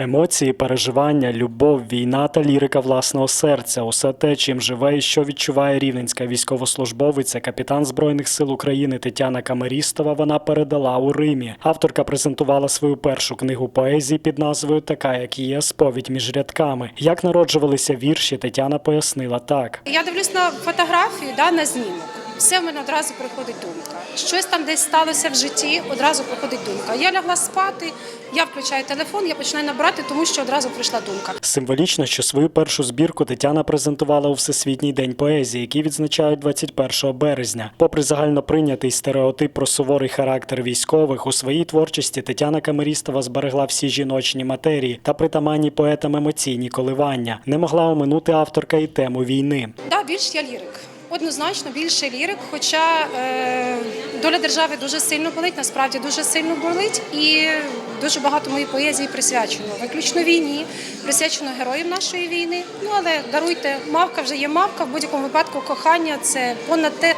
Емоції, переживання, любов, війна та лірика власного серця усе те, чим живе і що відчуває рівненська військовослужбовиця, капітан Збройних сил України Тетяна Камерістова. Вона передала у Римі. Авторка презентувала свою першу книгу поезії під назвою Така, як є сповідь між рядками. Як народжувалися вірші, Тетяна пояснила так. Я дивлюсь на фотографію, да, на знімок. Все в мене одразу приходить думка. Щось там десь сталося в житті, одразу приходить думка. Я лягла спати, я включаю телефон, я починаю набирати, тому що одразу прийшла думка. Символічно, що свою першу збірку Тетяна презентувала у Всесвітній день поезії, який відзначають 21 березня. Попри загальноприйнятий стереотип про суворий характер військових, у своїй творчості Тетяна Камерістова зберегла всі жіночні матерії та притаманні поетам емоційні коливання. Не могла оминути авторка і тему війни. Да, більш я лірик. Однозначно більше лірик, хоча е, доля держави дуже сильно болить, насправді дуже сильно болить, і дуже багато моєї поезії присвячено виключно війні, присвячено героям нашої війни. Ну але даруйте, мавка вже є мавка. В будь-якому випадку кохання це понад те,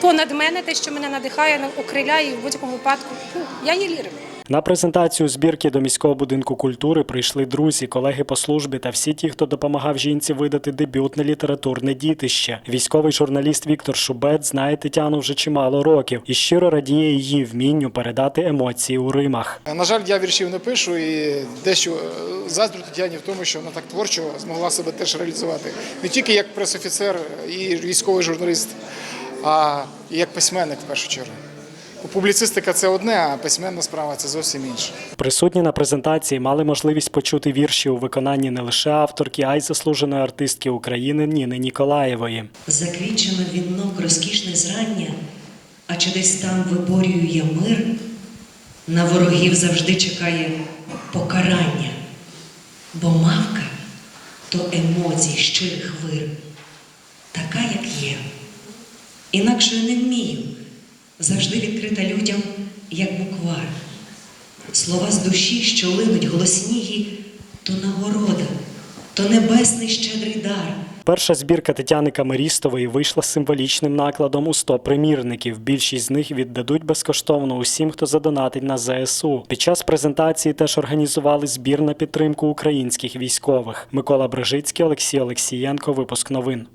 понад мене, те, що мене надихає, окриляє, і в будь-якому випадку ну, я є лірик. На презентацію збірки до міського будинку культури прийшли друзі, колеги по службі та всі ті, хто допомагав жінці видати дебютне літературне дітище. Військовий журналіст Віктор Шубет знає Тетяну вже чимало років і щиро радіє її вмінню передати емоції у римах. На жаль, я віршів не пишу і дещо е, заздрю Тетяні в тому, що вона так творчо змогла себе теж реалізувати. Не тільки як пресофіцер і військовий журналіст, а і як письменник в першу чергу. Публіцистика це одне, а письменна справа це зовсім інше. Присутні на презентації мали можливість почути вірші у виконанні не лише авторки, а й заслуженої артистки України Ніни Ніколаєвої. Заквічено вінок розкішне зрання, а чи десь там виборює мир, на ворогів завжди чекає покарання, бо мавка то емоцій щирих вир, така, як є. Інакше не вмію, завжди відкрита людям, як буквар. Слова з душі, що линуть голоснігі, то нагорода, то небесний щедрий дар. Перша збірка Тетяни Камерістової вийшла символічним накладом у 100 примірників. Більшість з них віддадуть безкоштовно усім, хто задонатить на ЗСУ. Під час презентації теж організували збір на підтримку українських військових. Микола Брижицький, Олексій Олексієнко. Випуск новин.